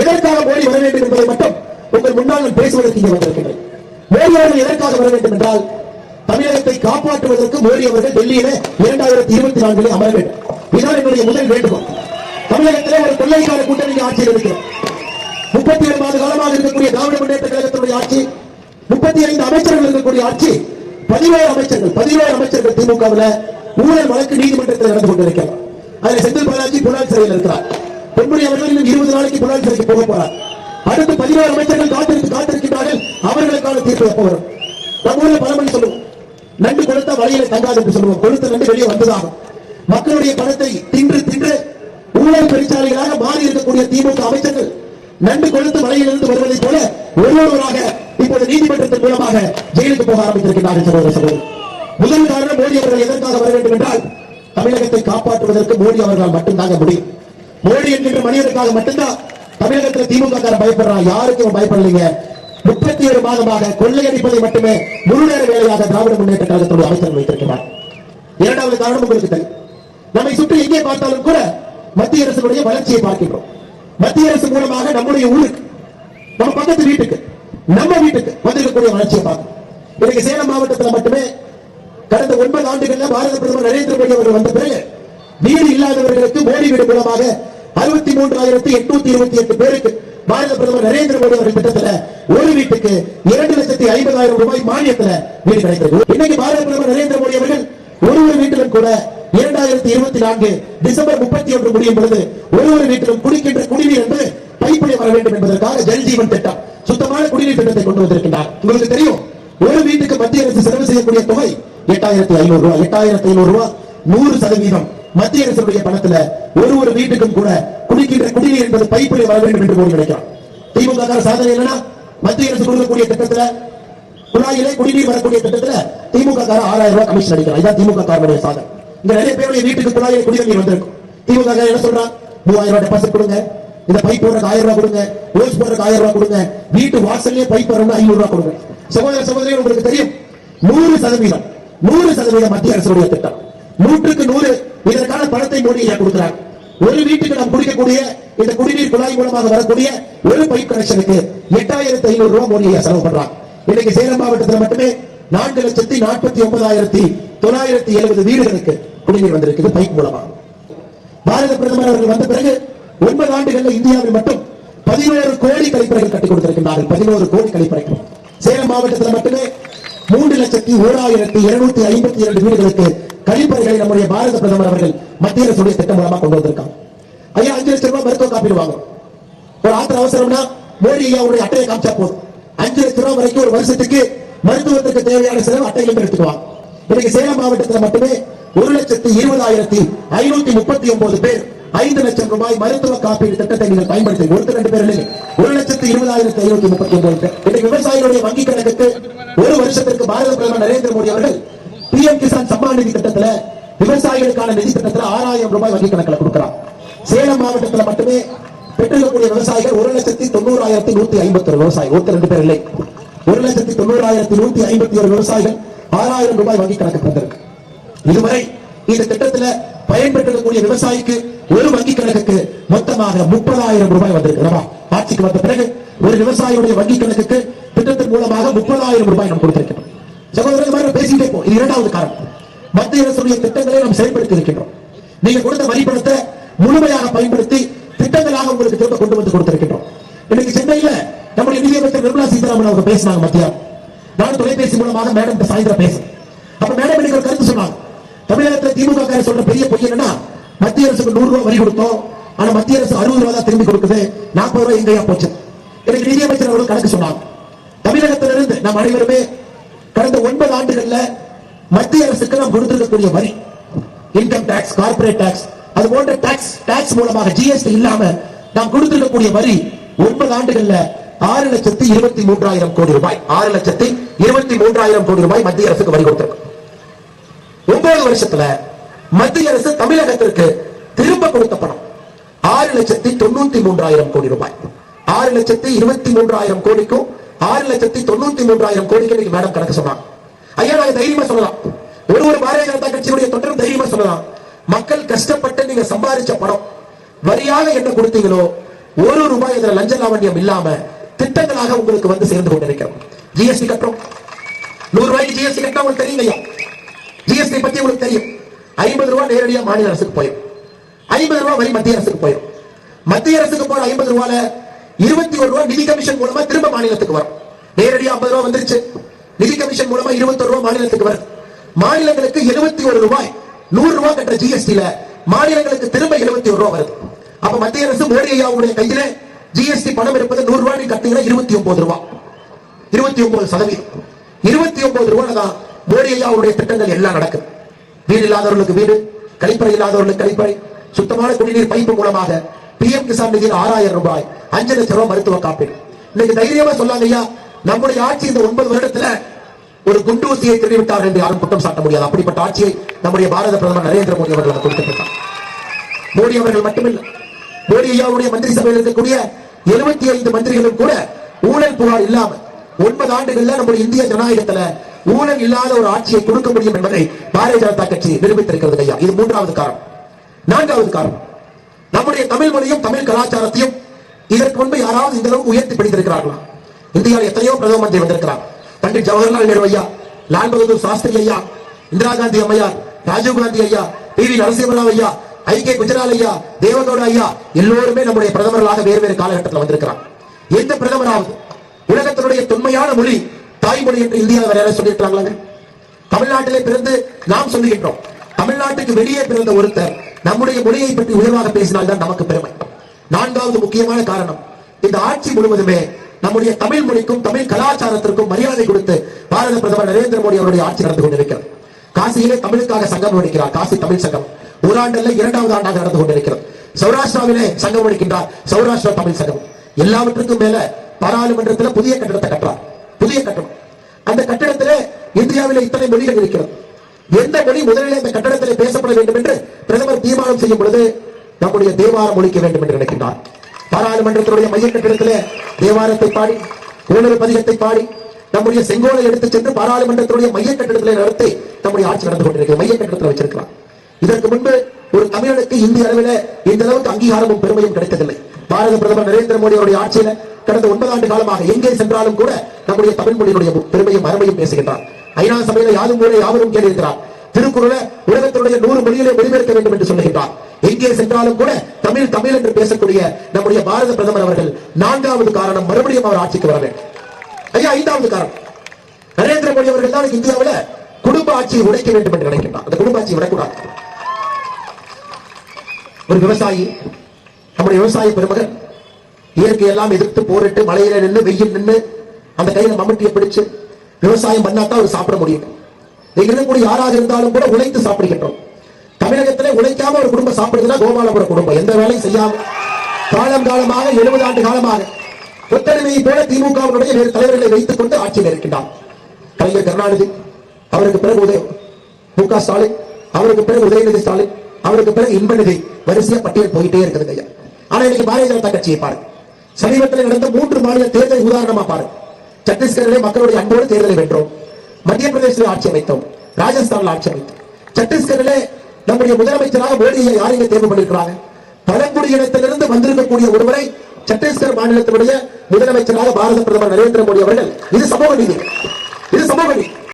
எதற்காக மோடி வர வேண்டும் என்பதை மட்டும் உங்கள் முன்னால் பேசுவதற்கு இங்கே வந்திருக்கிறேன் மோடி அவர்கள் எதற்காக வர வேண்டும் என்றால் தமிழகத்தை காப்பாற்றுவதற்கு மோடி அவர்கள் டெல்லியில இரண்டாயிரத்தி இருபத்தி நான்கிலே அமர வேண்டும். இதுதான் என்னுடைய முதல் வேண்டுகோள். தமிழகத்திலே ஒரு கொள்ளைக்கார கூட்டணி ஆட்சியில் இருக்கிறது. முப்பத்தி ஏழு மாத காலமாக இருக்கக்கூடிய திராவிட முன்னேற்ற கழகத்தினுடைய ஆட்சி முப்பத்தி ஐந்து அமைச்சர்கள் இருக்கக்கூடிய ஆட்சி பதினோரு அமைச்சர்கள் பதினோரு அமைச்சர்கள் திமுகவில் ஊழல் வழக்கு நீதிமன்றத்தில் நடந்து கொண்டிருக்கிறார். அதில் செந்தில் பாலாஜி புலால் சிறையில் இருக்கிறார். பொன்முடி அவர்கள் இன்னும் இருபது நாளைக்கு புலால் சிறைக்கு போக போறார். அடுத்து பதினோரு அமைச்சர்கள் காத்திருந்து காத்திருக்கிறார்கள் அவர்களுக்கான தீர்ப்பு எப்ப வரும்? நம்ம ஊர்ல பழமொழி சொல்லுவோம். நண்டு கொடுத்த வழியில தங்காது என்று சொல்லுவோம். கொடுத்த நண்டு வெளியே வந்ததாகும். மக்களுடைய பணத்தை தின்று தின்று ஊழல் பெருச்சாலைகளாக மாறி இருக்கக்கூடிய திமுக அமைச்சர்கள் நண்டு கொளுத்து வலையிலிருந்து வருவதைப் போல ஒருவராக இப்போது நீதிமன்றத்தின் மூலமாக ஜெயிலுக்கு போக ஆரம்பித்திருக்கிறார்கள் சகோதர சகோதரி. முதல் காரணம் மோடி அவர்கள் எதற்காக வர வேண்டும் என்றால் தமிழகத்தை காப்பாற்றுவதற்கு மோடி அவர்களால் மட்டும்தாங்க முடியும். மோடி என்கின்ற மனிதனுக்காக மட்டும்தான் தமிழகத்தில் திமுக காரன் பயப்படுறான். யாருக்கும் பயப்படலைங்க. முப்பத்தி ஏழு மாதமாக கொள்ளையடிப்பதை மட்டுமே முழு நேர வேலையாக திராவிட முன்னேற்ற கழகத்தோடு அமைச்சர் வைத்திருக்கிறார். இரண்டாவது காரணம் உங்களுக்கு தெரியும். நம்மை சுற்றி எங்கே பார்த்தாலும் கூட மத்திய அரசுடைய வளர்ச்சியை பார்க்கின்றோம். மத்திய அரசு மூலமாக நம்முடைய ஊருக்கு நம்ம பக்கத்து வீட்டுக்கு நம்ம வீட்டுக்கு வந்திருக்கக்கூடிய வளர்ச்சியை பார்க்கணும் இன்னைக்கு சேலம் மாவட்டத்தில் மட்டுமே கடந்த ஒன்பது ஆண்டுகள்ல பாரத பிரதமர் நரேந்திர மோடி அவர்கள் வந்த பிறகு வீடு இல்லாதவர்களுக்கு மோடி வீடு மூலமாக அறுபத்தி மூன்றாயிரத்தி எட்நூத்தி இருபத்தி எட்டு பேருக்கு பாரத பிரதமர் நரேந்திர மோடி அவர்கள் திட்டத்துல ஒரு வீட்டுக்கு இரண்டு லட்சத்தி ஐம்பதாயிரம் ரூபாய் மானியத்துல வீடு கிடைத்தது. இன்னைக்கு பாரத பிரதமர் நரேந்திர மோடி அவர்கள் ஒரு ஒரு வீட்டிலும் கூட இரண்டாயிரத்தி இருபத்தி நான்கு டிசம்பர் முப்பத்தி ஒன்று முடியும் பொழுது ஒரு ஒரு வீட்டிலும் குடிக்கின்ற குடிநீர் என்று பைப்பிலே வர வேண்டும் என்பதற்காக ஜல் ஜீவன் திட்டம் சுத்தமான குடிநீர் திட்டத்தை கொண்டு வந்திருக்கிறார் உங்களுக்கு தெரியும் ஒரு வீட்டுக்கு மத்திய அரசு செலவு செய்யக்கூடிய தொகை எட்டாயிரத்தி ஐநூறு ரூபாய். எட்டாயிரத்தி ஐநூறு ரூபாய் நூறு சதவீதம். மத்திய அரசுடைய பணத்துல ஒரு ஒரு வீட்டுக்கும் கூட குடிக்கின்ற குடிநீர் என்பது பைப்பிலே வர வேண்டும் என்று கோரி நினைக்கிறோம் திமுக சாதனை என்னன்னா மத்திய அரசு கொடுக்கக்கூடிய திட்டத்துல குழாயிலே குடிநீர் வரக்கூடிய திட்டத்துல திமுக கார ஆறாயிரம் ரூபாய் கமிஷன் அடிக்கிறார் இதான் திமுக காரனுடைய சாதனை. இங்க நிறைய பேருடைய வீட்டுக்கு குழாயிலே குடிநீர் வந்திருக்கும். திமுக என்ன சொல்றான்? மூவாயிரம் ரூபாய் டெபாசிட் கொடுங்க. இந்த பைப் போடுறதுக்கு ஆயிரம் ரூபாய் கொடுங்க. ரோஸ் போடுறதுக்கு ஆயிரம் ரூபாய் கொடுங்க. வீட்டு வாசல்லே பைப் வரணும் ஐநூறு ரூபாய் கொடுங்க. சகோதர சகோதரி உங்களுக்கு தெரியும். நூறு சதவீதம் நூறு சதவீதம் மத்திய அரசுடைய திட்டம். நூற்றுக்கு நூறு இதற்கான பணத்தை மோடி கொடுக்கிறார். ஒரு வீட்டுக்கு நாம் குடிக்கக்கூடிய இந்த குடிநீர் குழாய் மூலமாக வரக்கூடிய ஒரு பைப் கனெக்ஷனுக்கு எட்டாயிரத்தி ஐநூறு ரூபாய் மோடி செலவு பண்றான் இன்னைக்கு சேலம் மாவட்டத்தில் மட்டுமே நான்கு லட்சத்தி நாற்பத்தி ஒன்பதாயிரத்தி தொள்ளாயிரத்தி எழுபது வீடுகளுக்கு குடிநீர் வந்திருக்குது பைப் மூலமாக. பாரத பிரதமர் அவர்கள் வந்த பிறகு ஒன்பது ஆண்டுகள்ல இந்தியாவில் மட்டும் பதினோரு கோடி கழிப்பறைகள் கட்டிக் கொடுத்திருக்கிறார்கள் பதினோரு கோடி கழிப்பறைகள். சேலம் மாவட்டத்தில் மட்டுமே மூன்று லட்சத்தி ஓராயிரத்தி இருநூத்தி ஐம்பத்தி இரண்டு வீடுகளுக்கு கழிப்பறைகளை நம்முடைய பாரத பிரதமர் அவர்கள் மத்திய அரசுடைய திட்டம் மூலமா கொண்டு வந்திருக்காங்க. ஐயா அஞ்சு லட்சம் ரூபாய் மருத்துவ காப்பீடு வாங்க ஒரு ஆத்திர அவசரம்னா மோடி ஐயாவுடைய அட்டையை காமிச்சா போதும். அஞ்சு லட்சம் ரூபாய் வரைக்கும் ஒரு வருஷத்துக்கு மருத்துவத்துக்கு தேவையான செலவு அட்டையிலிருந்து எடுத்துக்குவாங்க. இன்னைக்கு சேலம் மாவட்டத்தில் மட்டுமே ஒரு லட்சத்தி இருபதாயிரத்தி ஐநூத்தி முப்பத்தி ஒன்பது பேர் ஐந்து லட்சம் ரூபாய் மருத்துவ காப்பீடு திட்டத்தை நீங்கள் பயன்படுத்தி ஒருத்தர் ரெண்டு பேர் ஒரு லட்சத்தி இருபதாயிரத்தி ஐநூத்தி முப்பத்தி ஒன்பது பேர். இன்னைக்கு விவசாயிகளுடைய வங்கி கணக்குக்கு ஒரு வருஷத்திற்கு பாரத பிரதமர் நரேந்திர மோடி அவர்கள் பிஎம் கிசான் சம்மான் நிதி திட்டத்துல விவசாயிகளுக்கான நிதி திட்டத்துல ஆறாயிரம் ரூபாய் வங்கி கணக்கில் கொடுக்கிறார் சேலம் மாவட்டத்தில் மட்டுமே பெற்றிருக்கக்கூடிய விவசாயிகள் ஒரு லட்சத்தி தொண்ணூறாயிரத்தி நூத்தி ஐம்பத்தி ஒரு விவசாயி. ஒருத்தர் ரெண்டு பேர் இல்லை. ஒரு லட்சத்தி தொண்ணூறாயிரத்தி நூத்தி ஐம்பத்தி ஒரு விவசாயிகள் ஆறாயிரம் ரூபாய் வங்கி கணக்கு தந்திருக்கு இதுவரை இந்த திட்டத்துல பயன்பெற்றிருக்கக்கூடிய விவசாயிக்கு ஒரு வங்கி கணக்குக்கு மொத்தமாக முப்பதாயிரம் ரூபாய் வந்திருக்கு. ஆட்சிக்கு வந்த பிறகு ஒரு விவசாயியுடைய வங்கி கணக்குக்கு திட்டத்தின் மூலமாக முப்பதாயிரம் ரூபாய் நாம் கொடுத்திருக்கிறோம் சகோதரர் பேசிட்டே போ இது இரண்டாவது காரணம். மத்திய அரசுடைய திட்டங்களை நாம் செயல்படுத்தி இருக்கின்றோம் நீங்க கொடுத்த வரி முழுமையாக பயன்படுத்தி திட்டங்களாக உங்களுக்கு திரும்ப கொண்டு வந்து கொடுத்திருக்கின்றோம். இன்னைக்கு சென்னையில நம்முடைய நிதியமைச்சர் நிர்மலா சீதாராமன் அவங்க பேசினாங்க மத்தியா நான் தொலைபேசி மூலமாக மேடம் சாயந்தரம் பேசுறேன். அப்ப மேடம் எனக்கு ஒரு கருத்து சொன்னாங்க. தமிழகத்தில் திமுக சொல்ற பெரிய பொய் என்னன்னா மத்திய அரசுக்கு நூறு ரூபாய் வரி கொடுத்தோம். ஆனா மத்திய அரசு அறுபது ரூபாய் தான் திரும்பி கொடுக்குது. நாற்பது ரூபாய் எங்கேயா போச்சு. எனக்கு நிதியமைச்சர் அவர்கள் கணக்கு சொன்னாங்க. தமிழகத்திலிருந்து நாம் அனைவருமே கடந்த ஒன்பது ஆண்டுகள்ல மத்திய அரசுக்கு நாம் கொடுத்திருக்கக்கூடிய வரி இன்கம் டாக்ஸ் கார்பரேட் டாக்ஸ் அது போன்ற டாக்ஸ் டாக்ஸ் மூலமாக ஜிஎஸ்டி இல்லாம நாம் கொடுத்திருக்கக்கூடிய வரி ஒன்பது ஆண்டுகள்ல ஆறு லட்சத்தி இருபத்தி மூன்றாயிரம் கோடி ரூபாய். ஆறு லட்சத்தி இருபத்தி மூன்றாயிரம் கோடி ரூபாய் மத்திய அரசுக்கு வரி கொடுத்திருக்கு ஒன்பது வருஷத்துல மத்திய அரசு தமிழகத்திற்கு திரும்ப கொடுத்த பணம் ஆறு லட்சத்தி தொண்ணூத்தி மூன்றாயிரம் கோடி ரூபாய். ஆறு லட்சத்தி இருபத்தி மூன்றாயிரம் கோடிக்கும் ஆறு லட்சத்தி தொண்ணூத்தி மூன்றாயிரம் கோடிக்கு நீங்க மேடம் கணக்கு சொன்னாங்க. ஐயா நாங்க தைரியமா சொல்லலாம். ஒரு ஒரு பாரதிய ஜனதா கட்சியுடைய தொண்டரும் தைரியமா சொல்லலாம். மக்கள் கஷ்டப்பட்டு நீங்க சம்பாதிச்ச பணம் வரியாக என்ன கொடுத்தீங்களோ ஒரு ரூபாய் இதுல லஞ்ச லாவண்யம் இல்லாம திட்டங்களாக உங்களுக்கு வந்து சேர்ந்து கொண்டிருக்கிறோம். ஜிஎஸ்டி கட்டுறோம். நூறு ரூபாய்க்கு ஜிஎஸ்டி கட்டினா உங்களுக்கு தெரியும் ஐயா. ஜிஎஸ்டி பத்தி உங்களுக்கு தெரியும். ஐம்பது ரூபாய் நேரடியா மாநில அரசுக்கு போயிடும் ஐம்பது ரூபாய் வரி மத்திய அரசுக்கு போயிடும் மத்திய அரசுக்கு போன ஐம்பது ரூபாயில இருபத்தி ஒரு ரூபாய் நிதி கமிஷன் மூலமா திரும்ப மாநிலத்துக்கு வரும். நேரடியா ஐம்பது ரூபாய் வந்துருச்சு. நிதி கமிஷன் மூலமா இருபத்தி ரூபாய் மாநிலத்துக்கு வரும். மாநிலங்களுக்கு எழுபத்தி ஒரு ரூபாய் நூறு ரூபாய் கட்டுற ஜிஎஸ்டில மாநிலங்களுக்கு திரும்ப எழுபத்தி ஒரு ரூபாய் வருது. அப்ப மத்திய அரசு மோடி ஐயாவுடைய கையில ஜிஎஸ்டி பணம் இருப்பது நூறு ரூபாய் நீ கட்டிங்கன்னா இருபத்தி ஒன்பது ரூபாய் இருபத்தி ஒன்பது சதவீதம். இருபத்தி ஒன்பது ரூபாய் தான் மோடி ஐயாவுடைய திட்டங்கள் எல்லாம் நடக்குது. வீடு இல்லாதவர்களுக்கு வீடு கழிப்பறை இல்லாதவர்களுக்கு கழிப்பறை சுத்தமான குடிநீர் பைப்பு மூலமாக பிஎம் கிசான் நிதியில் ஆறாயிரம் ரூபாய். அஞ்சு லட்சம் ரூபாய் மருத்துவ காப்பீடு. இன்னைக்கு தைரியமா சொல்லாங்க ஐயா. நம்முடைய ஆட்சி இந்த ஒன்பது வருடத்துல ஒரு குண்டு ஊசியை திருடிவிட்டார் என்று யாரும் குற்றம் சாட்ட முடியாது. அப்படிப்பட்ட ஆட்சியை நம்முடைய பாரத பிரதமர் நரேந்திர மோடி அவர்கள் கொடுத்திருக்கிறார் மோடி அவர்கள் மட்டுமில்லை. மோடி ஐயாவுடைய மந்திரி சபையில் இருக்கக்கூடிய எழுபத்தி ஐந்து மந்திரிகளும் கூட ஊழல் புகார் இல்லாம ஒன்பது ஆண்டுகள்ல நம்முடைய இந்திய ஜனநாயகத்துல ஊழல் இல்லாத ஒரு ஆட்சியை கொடுக்க முடியும் என்பதை பாரதிய ஜனதா கட்சி நிரூபித்திருக்கிறது ஐயா. இது மூன்றாவது காரணம். நான்காவது காரணம். நம்முடைய தமிழ் மொழியும் தமிழ் கலாச்சாரத்தையும் இதற்கு முன்பு யாராவது இந்த அளவுக்கு உயர்த்தி பிடித்திருக்கிறார்களா? இந்தியாவில் எத்தனையோ பிரதம மந்திரி வந்திருக்கிறார். பண்டிட் ஜவஹர்லால் நேரு ஐயா லால் பகதூர் சாஸ்திரி ஐயா இந்திரா காந்தி அம்மையார் ராஜீவ் காந்தி ஐயா பி வி நரசிம்மராவ் ஐயா ஐ கே குஜரால் ஐயா தேவகவுடா ஐயா எல்லோருமே நம்முடைய பிரதமர்களாக வேறு வேறு காலகட்டத்தில் வந்திருக்கிறார். எந்த பிரதமராவது உலகத்தினுடைய தொன்மையான மொழி தாய்மொழி என்று இந்தியாவில் வேற யாராவது சொல்லியிருக்கிறாங்களாங்க? தமிழ்நாட்டிலே பிறந்து நாம் சொல்லுகின்றோம். தமிழ்நாட்டுக்கு வெளியே பிறந்த ஒருத்தர் நம்முடைய மொழியை பற்றி உயர்வாக பேசினால்தான் நமக்கு பெருமை. நான்காவது முக்கியமான காரணம் இந்த ஆட்சி முழுவதுமே நம்முடைய தமிழ் மொழிக்கும் தமிழ் கலாச்சாரத்திற்கும் மரியாதை கொடுத்து பாரத பிரதமர் நரேந்திர மோடி அவருடைய ஆட்சி நடந்து கொண்டிருக்கிறது. காசியிலே தமிழுக்காக சங்கம் அளிக்கிறார் காசி தமிழ் சங்கம். ஒரு ஆண்டல்ல இரண்டாவது ஆண்டாக நடந்து கொண்டிருக்கிறது. சௌராஷ்டிராவிலே சங்கம் அளிக்கின்றார் சௌராஷ்டிரா தமிழ் சங்கம். எல்லாவற்றுக்கும் மேல பாராளுமன்றத்தில் புதிய கட்டடத்தை கட்டுறார் புதிய கட்டடம். அந்த கட்டடத்திலே இந்தியாவில் இத்தனை மொழிகள் இருக்கிறது. எந்த மொழி முதலில் இந்த கட்டடத்தில் பேசப்பட வேண்டும் என்று பிரதமர் தீர்மானம் செய்யும் பொழுது நம்முடைய தேவாரம் ஒழிக்க வேண்டும் என்று நினைக்கின்றார். பாராளுமன்றத்தினுடைய மைய கட்டிடத்தில் தேவாரத்தை பாடி ஊழல் பதிகத்தை பாடி நம்முடைய செங்கோலை எடுத்துச் சென்று பாராளுமன்றத்தினுடைய மைய கட்டிடத்தில் நடத்தி நம்முடைய ஆட்சி நடந்து கொண்டிருக்கிறது மைய கட்டிடத்தில் வச்சிருக்கலாம் இதற்கு முன்பு ஒரு தமிழனுக்கு இந்திய அளவில் இந்த அளவுக்கு அங்கீகாரமும் பெருமையும் கிடைத்ததில்லை. பாரத பிரதமர் நரேந்திர மோடி அவருடைய ஆட்சியில கடந்த ஒன்பது ஆண்டு காலமாக எங்கே சென்றாலும் கூட நம்முடைய தமிழ் மொழியினுடைய பெருமையும் அருமையும் பேசுகின்றார். ஐநா சபையில யாரும் கூட யாவரும் கேட்டிருக்கிறார். திருக்குறளை உலகத்தினுடைய நூறு மொழியிலே மொழிபெயர்க்க வேண்டும் என்று சொல்லுகின்றார். எங்கே சென்றாலும் கூட தமிழ் தமிழ் என்று பேசக்கூடிய நம்முடைய பாரத பிரதமர் அவர்கள் நான்காவது காரணம் மறுபடியும் அவர் ஆட்சிக்கு வர வேண்டும். ஐயா ஐந்தாவது காரணம். நரேந்திர மோடி அவர்கள் தான் இந்தியாவுல குடும்ப ஆட்சியை உடைக்க வேண்டும் என்று நினைக்கின்றார். அந்த குடும்ப ஆட்சியை விடக்கூடாது. ஒரு விவசாயி நம்முடைய விவசாய பெருமகன் இயற்கை எல்லாம் எதிர்த்து போரிட்டு மலையில நின்று வெயில் நின்று அந்த கையில மம்முட்டியை பிடிச்சு விவசாயம் பண்ணாதான் அவர் சாப்பிட முடியும். இங்க யாராக இருந்தாலும் கூட உழைத்து சாப்பிடுகின்றோம். தமிழகத்திலே உழைக்காம ஒரு குடும்பம் சாப்பிடுதுன்னா கோபாலபுர குடும்பம். எந்த வேலையும் செய்யாம காலம் காலமாக எழுபது ஆண்டு காலமாக ஒத்தடிமையை போல திமுகவினுடைய வேறு தலைவர்களை வைத்துக் கொண்டு ஆட்சியில் இருக்கின்றார் கலைஞர் கருணாநிதி அவருக்கு பிறகு உதய மு க ஸ்டாலின் அவருக்கு பிறகு உதயநிதி ஸ்டாலின் அவருக்கு பிறகு இன்பநிதி வரிசையா பட்டியல் போயிட்டே இருக்குது ஐயா. ஆனா இன்னைக்கு பாரதிய ஜனதா கட்சியை பாருங்க. சமீபத்தில் நடந்த மூன்று மாநில தேர்தலை உதாரணமா பாருங்க. சத்தீஸ்கரிலே மக்களுடைய அன்போடு தேர்தலை வென்றோம். மத்திய பிரதேசத்தில் ஆட்சி அமைத்தோம். ராஜஸ்தான் ஆட்சி அமைத்தோம். சத்தீஸ்கரிலே நம்முடைய முதலமைச்சராக மோடியை யாரையும் தேர்வு பண்ணிருக்கிறாங்க? பழங்குடியினத்திலிருந்து வந்திருக்கக்கூடிய ஒருவரை சத்தீஸ்கர் மாநிலத்தினுடைய முதலமைச்சராக பாரத பிரதமர் நரேந்திர மோடி அவர்கள். இது சமூக நீதி. இது சமூக நீதி.